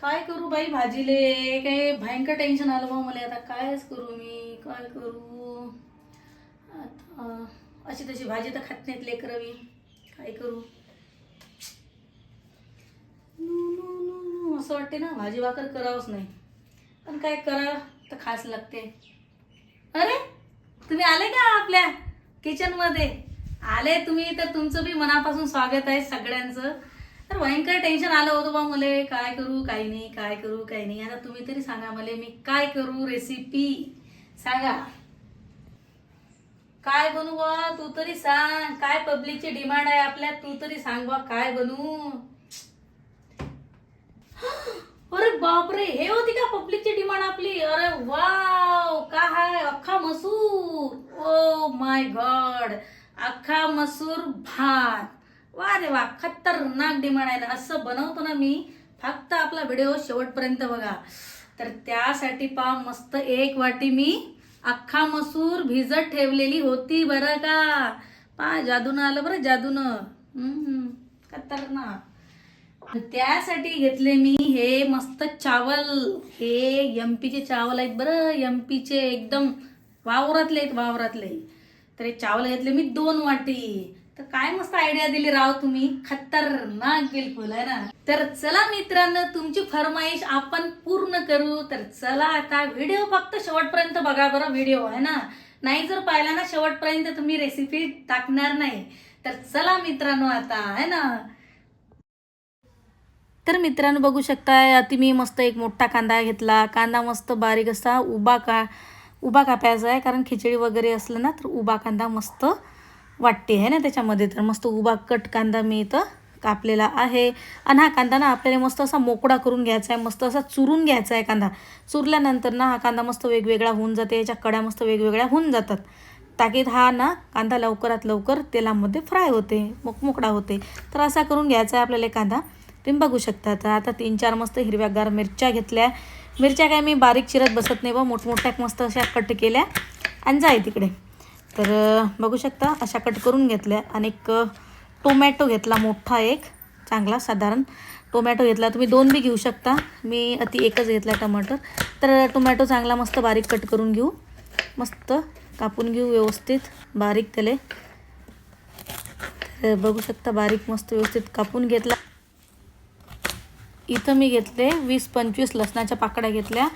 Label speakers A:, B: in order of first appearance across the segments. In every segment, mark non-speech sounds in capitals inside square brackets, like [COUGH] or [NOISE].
A: काय करू बाई भाजीले? काय भयंकर टेन्शन आलं बा मला. आता कायच करू मी? काय करू? आता अशी तशी भाजी तर खात नाहीत लेकरं मी काय करू? असं वाटते ना भाजी भाकर करावंच नाही. पण काय करा तर खास लागते. अरे तुम्ही आले का आपल्या किचनमध्ये? आले तुम्ही तर तुमचं बी मनापासून स्वागत आहे सगळ्यांचं. तर भयंकर टेन्शन आलं होतं बा मला. काय करू काय नाही काय करू काय नाही. आता तुम्ही तरी सांगा मला मी काय करू रेसिपी सांगा. काय बनू बा? तू तरी सांग. काय पब्लिकची डिमांड आहे आपल्या तू तरी सांग बा काय बनू? [GASPS] अरे बापरे हे होती का पब्लिकची डिमांड आपली? अरे वाव का हाय? अख्खा मसूर. ओ माय गॉड अख्खा मसूर भात. वा रे वा खतरनाक डिमांड आहे ना. असं बनवतो ना मी फक्त आपला व्हिडिओ शेवटपर्यंत बघा. तर त्यासाठी पा मस्त एक वाटी मी अख्खा मसूर भिजत ठेवलेली होती बरं का. पा जादूनं आलं बरं जादूनं. हम्म, खतरनाक. त्यासाठी घेतले मी हे मस्त चावल. हे एमपीचे चावल आहेत बरं एमपीचे एकदम वावरातले आहेत वावरातले. तर हे चावल घेतले मी दोन वाटी. तर काय मस्त आयडिया दिली राव तुम्ही. खतरनाक बिलकुल आहे ना. तर चला मित्रांनो तुमची फरमाईश आपण पूर्ण करू. तर चला आता व्हिडिओ फक्त शेवटपर्यंत बघा बरं व्हिडिओ आहे ना? नाही जर पाहिला ना शेवटपर्यंत तुम्ही रेसिपी टाकणार नाही. तर चला मित्रांनो आता आहे ना? तर मित्रांनो बघू शकताय अति मी मस्त एक मोठा कांदा घेतला. कांदा मस्त बारीक असा उभा का उभा कापायचा आहे. कारण खिचडी वगैरे असलं ना तर उभा कांदा मस्त वाटते आहे ना? त्याच्यामध्ये तर मस्त उभा कट कांदा मी इथं कापलेला आहे. आणि हा कांदा ना आपल्याला मस्त असा मोकळा करून घ्यायचा आहे मस्त असा चुरून घ्यायचा आहे कांदा. चुरल्यानंतर ना हा कांदा मस्त वेगवेगळा होऊन जाते याच्या कड्या मस्त वेगवेगळ्या होऊन जातात. ताकीद हा ना कांदा लवकरात लवकर तेलामध्ये फ्राय होते मग मोकळा होते. तर असा करून घ्यायचा आहे आपल्याला कांदा. तुम्ही बघू शकता तर आता तीन चार मस्त हिरव्यागार मिरच्या घेतल्या. मिरच्या काय मी बारीक चिरत बसत नाही बा मोठमोठ्या मस्त अशा कट केल्या. आणि जाय तिकडे तर बघू शकता अशा कट करून घेतल्या. आणि एक टोमॅटो घेतला मोठा एक चांगला साधारण. टोमॅटो घेतला तुम्ही दोन बी घेऊ शकता. मी अति एकच घेतला टमाटर. तर टोमॅटो चांगला मस्त बारीक कट करून घेऊ. मस्त कापून घेऊ व्यवस्थित बारीक त्याले. तर बघू शकता बारीक मस्त व्यवस्थित कापून घेतला. इथं मी घेतले वीस पंचवीस लसणाच्या पाकड्या घेतल्या.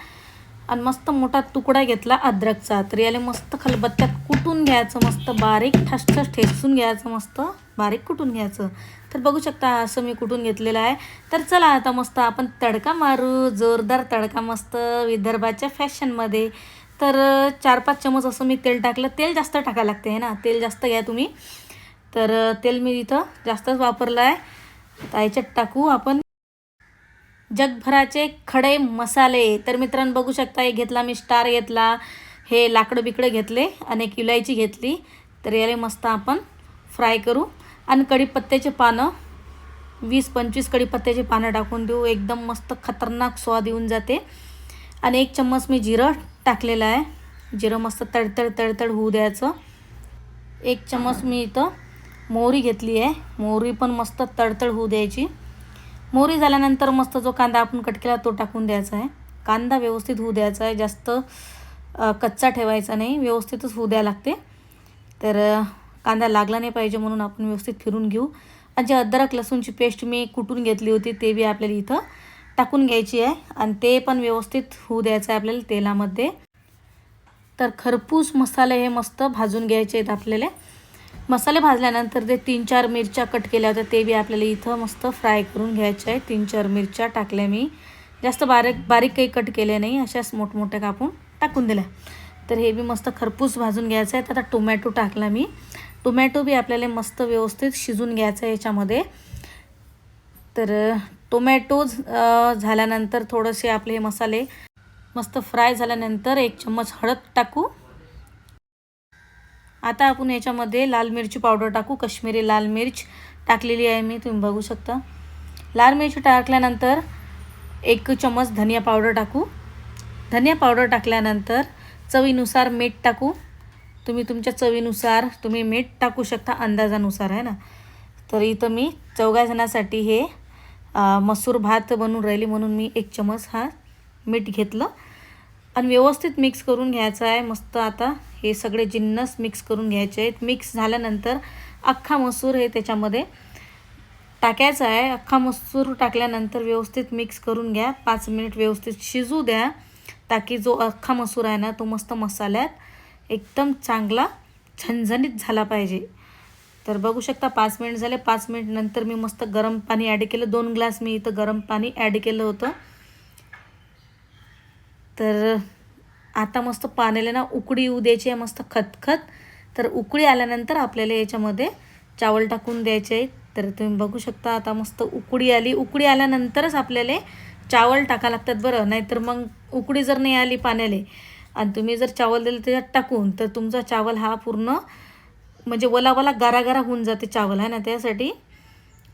A: आणि मस्त मोठा तुकडा घेतला अद्रकचा. तर याला मस्त खलबत्त्यात कुटून घ्यायचं मस्त बारीक ठसठस ठेचून घ्यायचं मस्त बारीक कुटून घ्यायचं. तर बघू शकता असं मी कुटून घेतलेलं आहे. तर चला आता मस्त आपण तडका मारू जोरदार तडका मस्त विदर्भाच्या फॅशनमध्ये. तर चार पाच चमच असं मी तेल टाकलं. तेल जास्त टाकायला लागते आहे ना? तेल जास्त घ्या तुम्ही. तर तेल मी इथं जास्तच वापरलं आहे. आता याच्यात टाकू आपण. जगभराचे खडे मसाले. तर मित्रांनो बघू शकता एक घेतला मी स्टार घेतला हे लाकडं बिकडं घेतले आणि एक इलायची घेतली. तर याला मस्त आपण फ्राय करू. आणि कढीपत्त्याचे पानं वीस पंचवीस कढीपत्त्याचे पानं टाकून देऊ. एकदम मस्त खतरनाक स्वाद येऊन जाते. आणि एक चम्मच मी जिरं टाकलेलं आहे. जिरं मस्त तडतड तडतड होऊ द्यायचं. एक चम्मच मी इथं मोहरी घेतली आहे. मोहरी पण मस्त तडतड होऊ द्यायची. मोहरी झाल्यानंतर मस्त जो कांदा आपण कट केला तो टाकून द्यायचा आहे. कांदा व्यवस्थित होऊ द्यायचा आहे. जास्त कच्चा ठेवायचा नाही. व्यवस्थितच होऊ द्यायला लागते. तर कांदा लागला नाही पाहिजे म्हणून आपण व्यवस्थित फिरून घेऊ. आणि जे अद्रक लसूणची पेस्ट मी कुटून घेतली होती ते बी आपल्याला इथं टाकून घ्यायची आहे. आणि ते पण व्यवस्थित होऊ द्यायचं आहे आपल्याला तेलामध्ये. तर खरपूस मसाले हे मस्त भाजून घ्यायचे आहेत आपल्याला. मसाले भाजल्यानंतर ते तीन चार मिरच्या कट केल्या होत्या ते बी आपल्याला इथं मस्त फ्राय करून घ्यायचे आहे तीन चार मिरच्या टाकल्या मी. जास्त बारीक बारीक काही कट केल्या नाही अशाच मोठमोठ्या कापून टाकून दिल्या. तर हे बी मस्त खरपूस भाजून घ्यायचं आहे. तर आता टोमॅटो टाकला मी. टोमॅटो बी आपल्याला मस्त व्यवस्थित शिजून घ्यायचं आहे याच्यामध्ये. तर टोमॅटो झाल्यानंतर थोडेसे आपले हे मसाले मस्त फ्राय झाल्यानंतर एक चम्मच हळद टाकू. आता आपण याच्यामध्ये लाल मिरची पावडर टाकू. कश्मीरी लाल मिर्च टाकलेली आहे मी तुम्ही बघू शकता. लाल मिरची टाकल्यानंतर एक चम्मच धनिया पावडर टाकू. धनिया पावडर टाकल्यानंतर चवीनुसार मीठ टाकू. तुम्ही तुमच्या चवीनुसार तुम्ही मीठ टाकू शकता अंदाजानुसार आहे ना? तर इथं मी चौघा जणांसाठी हे मसूर भात बनून राहिली म्हणून मी एक चमच हा मीठ घेतलं. आणि व्यवस्थित मिक्स करून घ्यायचं आहे. मस्त आता हे सगळे जिन्नस मिक्स करून घ्यायचे आहेत. मिक्स झाल्यानंतर अख्खा मसूर हे त्याच्यामध्ये टाकायचं आहे. अख्खा मसूर टाकल्यानंतर व्यवस्थित मिक्स करून घ्या. पाच मिनिट व्यवस्थित शिजू द्या. ताकी जो अख्खा मसूर आहे ना तो मस्त मसाल्यात एकदम चांगला झणझणीत झाला पाहिजे. तर बघू शकता पाच मिनिट झाले. पाच मिनिट नंतर मी मस्त गरम पाणी ॲड केलं. दोन ग्लास मी इथं गरम पाणी ॲड केलं होतं. तर आता मस्त पाण्याला ना उकडी येऊ द्यायची आहे मस्त खतखत. तर उकळी आल्यानंतर आपल्याला याच्यामध्ये चावल टाकून द्यायचे आहे तर तुम्ही बघू शकता आता मस्त उकडी आली. उकडी आल्यानंतरच आपल्याला चावल टाका लागतात बरं. नाहीतर मग उकडी जर नाही आली पाण्याला आणि तुम्ही जर चावल दिलं त्याच्यात टाकून तर तुमचा चावल हा पूर्ण म्हणजे ओलावाला गारागारा गारा गारा होऊन जाते चावल आहे ना? त्यासाठी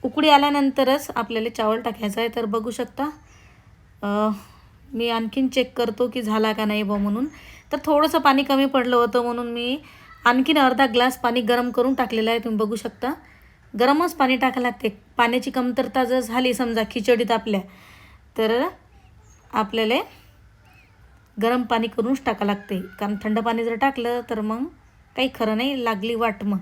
A: उकडी आल्यानंतरच आपल्याला चावल टाकायचं आहे. तर बघू शकता मी आणखीन चेक करतो की झाला का नाही बा म्हणून. तर थोडंसं पाणी कमी पडलं होतं म्हणून मी आणखीन अर्धा ग्लास पाणी गरम करून टाकलेलं आहे तुम्ही बघू शकता. गरमच पाणी टाकायला लागते. पाण्याची कमतरता जर झाली समजा खिचडीत आपल्या तर आपल्याला गरम पाणी करूनच टाका लागते. कारण थंड पाणी जर टाकलं तर मग काही खरं नाही लागली वाट मग.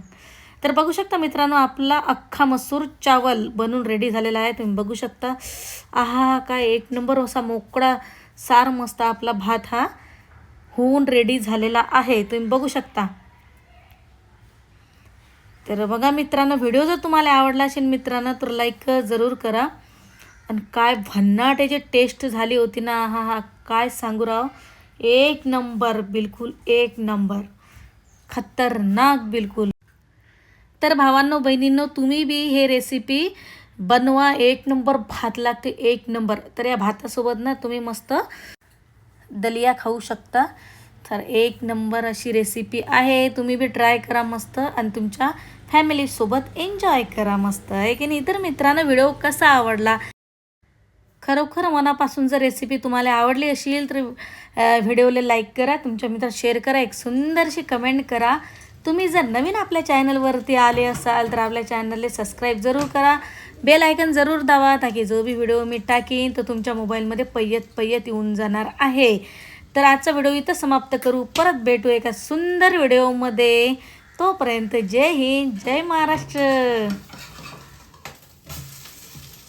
A: तर बघू शकता मित्रांनो आपला अख्खा मसूर चावल बनून रेडी झालेला आहे. तुम्ही बघू शकता. आहा काय एक नंबर असा मोकळा सार मस्त आपला भात हा होऊन रेडी झालेला आहे. तुम्ही बघू शकता. तर बघा मित्रांनो व्हिडिओ जर तुम्हाला आवडला असेल मित्रांनो तर लाईक जरूर करा. आणि काय भन्नाट याची टेस्ट झाली होती ना हा हा काय सांगू राव. एक नंबर बिलकुल एक नंबर खतरनाक बिलकुल. तर भावांनो बहिणींनो तुम्ही बी हे रेसिपी बनवा. एक नंबर भात लागते एक नंबर तर या भातासोबत ना तुम्ही मस्त दलिया खाऊ शकता. तर एक नंबर अशी रेसिपी आहे. तुम्ही बी ट्राय करा मस्त आणि तुमच्या फॅमिलीसोबत एन्जॉय करा मस्त. आहे की नाही? तर मित्रांनो व्हिडिओ कसा आवडला? खरोखर मनापासून जर रेसिपी तुम्हाला आवडली असेल तर व्हिडिओला लाईक करा. तुमच्या मित्रात शेअर करा. एक सुंदरशी कमेंट करा. तुम्ही जर नवीन आपल्या चॅनलवरती आले असाल तर आपल्या चॅनलला सबस्क्राईब जरूर करा. बेल आयकन जरूर दावा ताकी जो बी व्हिडिओ मी टाकीन तो तुमच्या मोबाईलमध्ये पय्यत पय्यत येऊन जाणार आहे. तर आजचा व्हिडिओ इथं समाप्त करू. परत भेटू एका सुंदर व्हिडिओमध्ये. तोपर्यंत जय हिंद जय महाराष्ट्र.